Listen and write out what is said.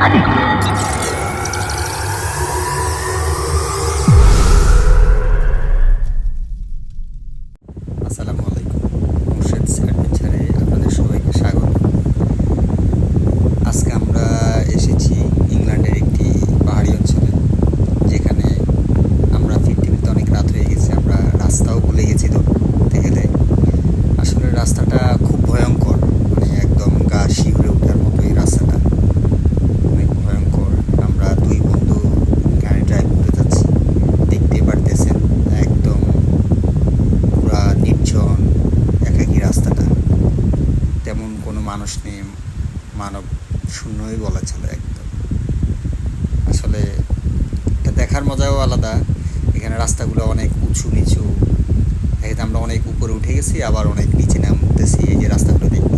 adiós. মানুষ নিয়ে মানব শূন্যই বলা চলে একদম। আসলে এটা দেখার মজাও আলাদা। এখানে রাস্তাগুলো অনেক উঁচু নিচু এখানে আমরা অনেক উপরে উঠে গেছি, আবার অনেক নিচে নামতেছি। এই যে রাস্তাগুলো দেখতে